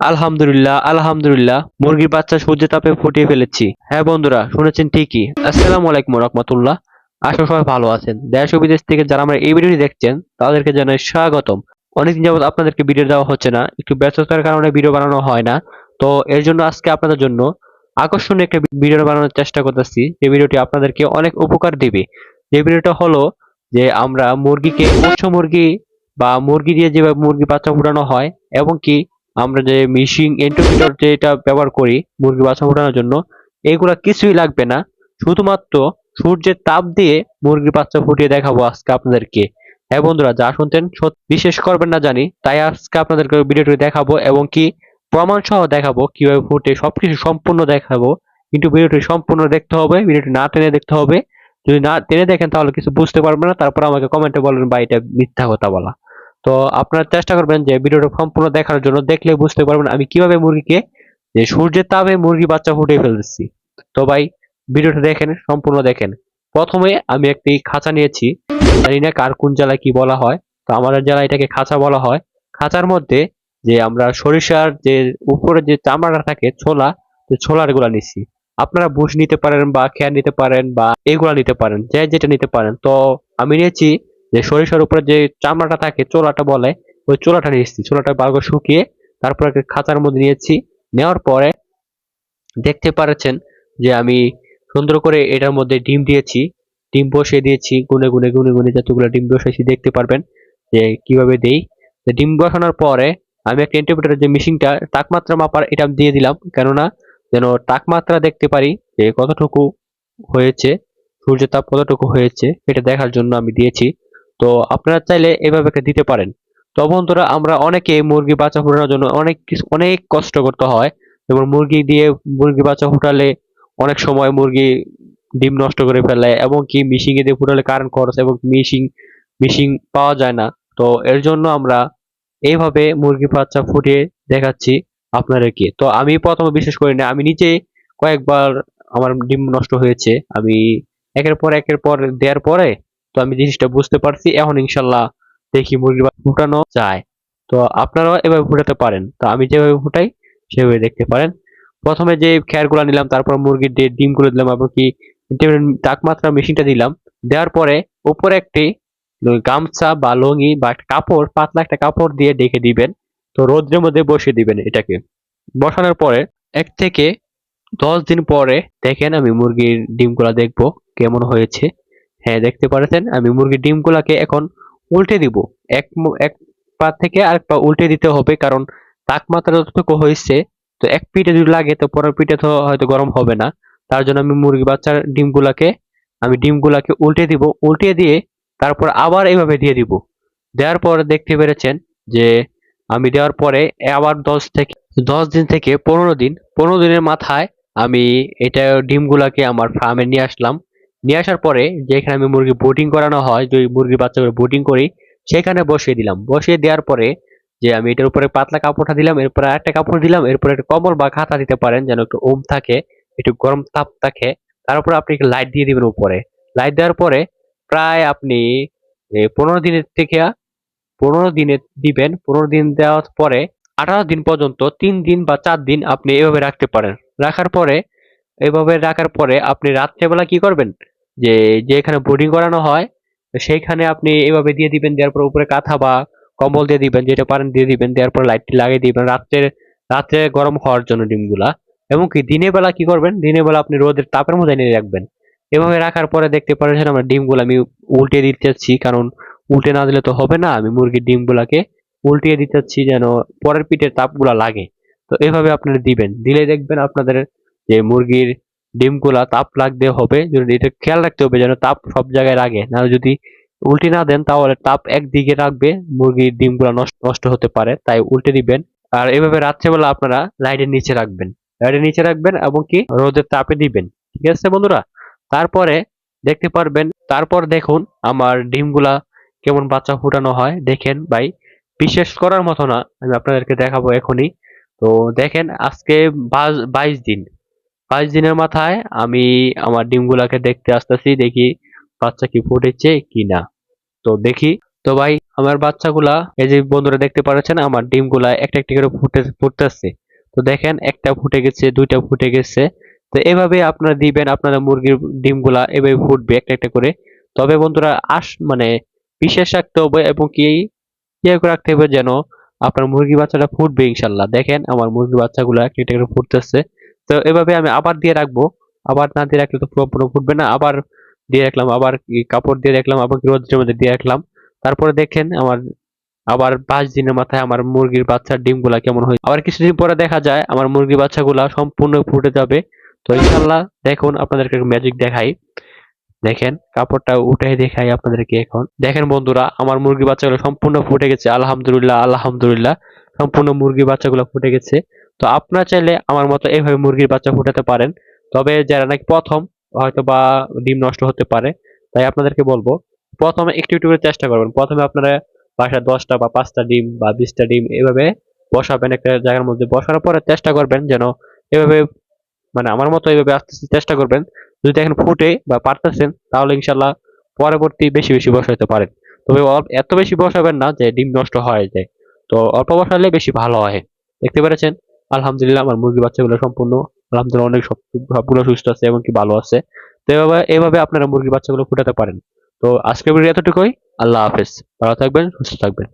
আলহামদুলিল্লাহ আলহামদুলিল্লাহ, মুরগির বাচ্চা সূর্যের তাপে ফুটিয়ে ফেলেছি। হ্যাঁ বন্ধুরা, শুনেছেন ঠিকই। আসসালামু আলাইকুম রহমতুল্লাহ। আশা সবাই ভালো আছেন। দেশ ও বিদেশ থেকে যারা আমরা এই ভিডিওটি দেখছেন, তাদেরকে জানাই স্বাগতম। অনেকদিন যাবত আপনাদেরকে ভিডিও দেওয়া হচ্ছে না, একটু ব্যস্ততার কারণে ভিডিও বানানো হয় না। তো এর জন্য আজকে আপনাদের জন্য আকর্ষণীয় একটা ভিডিও বানানোর চেষ্টা করতেছি, যে ভিডিওটি আপনাদেরকে অনেক উপকার দিবে। যে ভিডিওটা হলো যে আমরা মুরগিকে পোষ্য মুরগি বা মুরগি দিয়ে যেভাবে মুরগি বাচ্চা ফুটানো হয়, এবং কি আমরা যে মিশিং এন্টোফিটর যেটা ব্যবহার করি মুরগি বাচ্চা ফোটানোর জন্য এগুলা কিছুই লাগবে না। শুধুমাত্র সূর্যের তাপ দিয়ে মুরগির বাচ্চা ফুটিয়ে দেখাবো আজকে আপনাদেরকে। হ্যাঁ বন্ধুরা যা শুনতেন সত্যি বিশেষ করবেন না জানি তাই আজকে আপনাদেরকে ভিডিওটি দেখাবো এবং কি প্রমাণ সহ দেখাবো কীভাবে ফুটে সবকিছু সম্পূর্ণ দেখাবো। কিন্তু ভিডিওটি সম্পূর্ণ দেখতে হবে ভিডিওটি না টেনে দেখতে হবে। যদি না টেনে দেখেন তাহলে কিছু বুঝতে পারবেন না তারপর আমাকে কমেন্টে বলবেন বা এটা মিথ্যা কথা বলা। তো আপনারা চেষ্টা করবেন যে ভিডিওটা সম্পূর্ণ দেখার জন্য। দেখলে বুঝতে পারবেন আমি কীভাবে মুরগিকে, যে সূর্যের তাপে মুরগি বাচ্চা ফুটিয়ে ফেলতেছি। তো ভাই, ভিডিওটা দেখেন, সম্পূর্ণ দেখেন। প্রথমে আমি একটি খাঁচা নিয়েছি। জানি না কার কোন জেলায় কি বলা হয়। তো আমাদের জেলায় এটাকে খাঁচা বলা হয়। খাঁচার মধ্যে যে আমরা সরিষার যে উপরে যে চামড়াটা থাকে, ছোলা, তো ছোলারগুলা নিচ্ছি আপনারা বুশ নিতে পারেন বা খেয়ার নিতে পারেন বা এগুলা নিতে পারেন, যে যেটা নিতে পারেন। তো আমি নিয়েছি যে সরিষার উপরে যে চামড়াটা থাকে, চোলাটা বলে, ওই চোলাটা নিয়েছি চোলাটা ভালো করে শুকিয়ে তারপর একটা খাঁচার মধ্যে নিয়েছি। নেওয়ার পরে দেখতে পাচ্ছেন যে আমি সুন্দর করে এটার মধ্যে ডিম দিয়েছি। ডিম বসিয়ে দিয়েছি, গুনে গুনে গুনে গুনে যতগুলো ডিম বসিয়েছি, দেখতে পারবেন যে কীভাবে দেই। ডিম বসানোর পরে আমি একটা ইন্টারপ্রেটার যে মেশিনটা তাপমাত্রা মাপার এটা দিয়ে দিলাম। কেননা যেন তাপমাত্রা দেখতে পারি যে কতটুকু হয়েছে, সূর্যের তাপ কতটুকু হয়েছে, এটা দেখার জন্য আমি দিয়েছি। তো আপনারা চাইলে এভাবে একটা দিতে পারেন। তো বন্ধুরা, আমরা অনেকে মুরগি বাচ্চা ফোটানোর জন্য অনেক কিছু, অনেক কষ্ট করতে হয় যেমন মুরগি দিয়ে মুরগি বাচ্চা ফোটালে অনেক সময় মুরগি ডিম নষ্ট করে ফেলে এবং কি মিশিং এ দিয়ে ফুটালে কারেন্ট খরচ এবং মিশিং মিশিং পাওয়া যায় না। তো এর জন্য আমরা এইভাবে মুরগি বাচ্চা ফুটিয়ে দেখাচ্ছি আপনাদেরকে। তো আমি প্রথমে বিশেষ করি না, আমি নিজে কয়েকবার আমার ডিম নষ্ট হয়েছে। আমি একের পর একের পর দেওয়ার পরে তো আমি জিনিসটা বুঝতে পারছি। এখন ইনশাল্লাহ দেখি মুরগি বাচ্চা ফুটানো যায়। তো আপনারাও এভাবে ফুটাতে পারেন। তো আমি যেভাবে ফুটাই, সেভাবে দেখতে পারেন। প্রথমে যে খেয়ারগুলো নিলাম, তারপর মুরগির যে ডিমগুলো দিলাম, এবং কি তাপমাত্রা মেশিনটা দিলাম, দেওয়ার পরে উপরে একটি গামছা বা লঙি বা কাপড়, পাতলা একটা কাপড় দিয়ে ডেকে দিবেন। তো রোদ্রের মধ্যে বসিয়ে দিবেন এটাকে। বসানোর পরে এক থেকে দশ দিন পরে দেখেন আমি মুরগির ডিমগুলা দেখব কেমন হয়েছে। হ্যাঁ দেখতে পাচ্ছেন আমি মুরগির ডিমগুলাকে এখন উল্টে দিব। এক এক পা থেকে আরেক পা উল্টে দিতে হবে, কারণ তাপমাত্রা যতটুকু হয়েছে, তো এক পিঠে যদি লাগে, তো পরের পিঠে তো হয়তো গরম হবে না। তার জন্য আমি মুরগি বাচ্চার ডিমগুলাকে, আমি ডিমগুলাকে উল্টে দিব। উল্টে দিয়ে তারপর আবার এইভাবে দিয়ে দিব। দেওয়ার পর দেখতে পেরেছেন যে, আমি দেওয়ার পরে আবার দশ থেকে, দশ দিন থেকে পনেরো দিন, পনেরো দিনের মাথায় আমি এটা ডিমগুলাকে আমার ফার্মে নিয়ে আসলাম। নিয়ে আসার পরে যেখানে আমি মুরগি বোটিং করানো হয়, যে মুরগি বাচ্চাগুলো বোটিং করি, সেখানে বসিয়ে দিলাম। বসিয়ে দেওয়ার পরে যে আমি এটার উপরে পাতলা কাপড়টা দিলাম এরপরে একটা কাপড় দিলাম এরপরে একটা কম্বল বা খাতা দিতে পারেন, যেন একটু ওম থাকে, একটু গরম তাপ থাকে। তার উপরে আপনি লাইট দিয়ে দিবেন উপরে। লাইট দেওয়ার পরে প্রায় আপনি পনেরো দিনের থেকে পনেরো দিনে দিবেন। পনেরো দিন দেওয়ার পরে আঠারো দিন পর্যন্ত তিন দিন বা চার দিন আপনি এভাবে রাখতে পারেন। রাখার পরে, এভাবে রাখার পরে আপনি রাত্রেবেলা কি করবেন? যে যেখানে বোর্ডিং করানো হয়, সেইখানে আপনি এভাবে দিয়ে দিবেন, দেওয়ার পর উপরে কাঁথা বা কম্বল দিয়ে দিবেন, যেটা পারেন দিয়ে দিবেন, দেওয়ার পর লাইটটি লাগিয়ে দিবেন। রাত্রে রাত্রে গরম হওয়ার জন্য ডিমগুলা। এবং কি, দিনের বেলা কি করবেন? দিনের বেলা আপনি রোদের তাপের মধ্যে নিয়ে রাখবেন। এভাবে রাখার পরে দেখতে পাচ্ছেন আমরা ডিমগুলো আমি উল্টে দিতেছি কারণ উল্টে না দিলে তো হবে না। আমি মুরগির ডিমগুলাকে উল্টিয়ে দিতেছি যেন পরের পিঠের তাপগুলা লাগে। তো এভাবে আপনারা দিবেন। দিলে দেখবেন আপনাদের যে মুরগির ডিমগুলা তাপ লাগতে হবে, যদি এটা খেয়াল রাখতে হবে যেন তাপ সব জায়গায় লাগে না যদি উল্টে না দেন, তাহলে তাপ একদিকে রাখবে, মুরগির ডিমগুলা নষ্ট নষ্ট হতে পারে, তাই উল্টে দিবেন। আর এভাবে রাত্রেবেলা আপনারা লাইটের নিচে রাখবেন। লাইটের নিচে রাখবেন এবং কি রোদের তাপে দিবেন। ঠিক আছে বন্ধুরা? তারপরে দেখতে পারবেন, তারপর দেখুন আমার ডিমগুলা কেমন বাচ্চা ফুটানো হয়। দেখেন ভাই, বিশেষ করার মতো না, আমি আপনাদেরকে দেখাবো এখনই। তো দেখেন আজকে বাইশ দিন। বাইশ দিনের মাথায় আমি আমার ডিমগুলাকে দেখতে আসতেছি, দেখি বাচ্চা কি ফুটেছে কি না তো দেখি। তো ভাই, আমার বাচ্চাগুলা, এই যে বন্ধুরা দেখতে পাচ্ছেন, আমার ডিমগুলা একটা একটা করে ফুটে, ফুটতেছে। তো দেখেন, একটা ফুটে গেছে, দুইটা ফুটে গেছে। তো এভাবে আপনারা দিবেন আপনাদের মুরগির ডিমগুলা এভাবে ফুটবে একটা একটা করে। তবে বন্ধুরা, আস মানে বিশেষ রাখতে হবে এবং কি ইয়ে করে রাখতে হবে যেন আপনার মুরগি বাচ্চাটা ফুটবে ইনশাল্লাহ। দেখেন, আমার মুরগি বাচ্চাগুলো একটা একটা করে ফুটতেছে। তো এভাবে আমি আবার দিয়ে রাখব। আবার না দিয়ে রাখলে তো পুরোপুরো ফুটবে না। আবার দিয়ে রাখলাম, আবার কাপড় দিয়ে রাখলাম, আবার রোদ্রের মধ্যে দিয়ে রাখলাম। তারপরে দেখেন আমার, আবার পাঁচ দিনের মাথায় আমার মুরগির বাচ্চার ডিমগুলা কেমন হয় আবার কিছুদিন পরে দেখা যায় আমার মুরগির বাচ্চাগুলা সম্পূর্ণ ফুটে যাবে। তো ইনশাল্লাহ দেখুন আপনাদেরকে ম্যাজিক দেখাই। দেখেন কাপড়টা উঠে দেখাই আপনাদেরকে এখন। দেখেন বন্ধুরা, আমার মুরগি বাচ্চাগুলো সম্পূর্ণ ফুটে গেছে। আলহামদুলিল্লাহ আলহামদুলিল্লাহ। সম্পূর্ণ মুরগি বাচ্চাগুলো ফুটে গেছে। তো আপনারা চাইলে আমার মতো এইভাবে মুরগির বাচ্চা ফুটাতে পারেন। তবে যারা নাকি প্রথম হয়তো বা ডিম নষ্ট হতে পারে, তাই আপনাদেরকে বলব, প্রথমে একটু একটু করে চেষ্টা করবেন। প্রথমে আপনারা বাসায় দশটা বা পাঁচটা ডিম বা বিশটা ডিম এভাবে বসাবেন একটা জায়গার মধ্যে। বসানোর পরে চেষ্টা করবেন যেন এভাবে মানে আমার মতো এইভাবে আস্তে আস্তে চেষ্টা করবেন। যদি দেখেন ফুটে বা পারতেছেন, তাহলে ইনশাল্লাহ পরবর্তী বেশি বেশি বসাইতে পারেন। তবে এত বেশি বসাবেন না যে ডিম নষ্ট হয়ে যায়। তো অল্প বসালে বেশি ভালো হয়। দেখতে পেরেছেন? আলহামদুলিল্লাহ আমার মুরগি বাচ্চাগুলো সম্পূর্ণ, আলহামদুলিল্লাহ অনেক সব সবগুলো সুস্থ আছে এবং কি ভালো আছে। তো এভাবে এভাবে আপনারা মুরগি বাচ্চাগুলো ফুটাতে পারেন। তো আজকের ভিডিও এতটুকুই। আল্লাহ হাফেজ। ভালো থাকবেন, সুস্থ থাকবেন।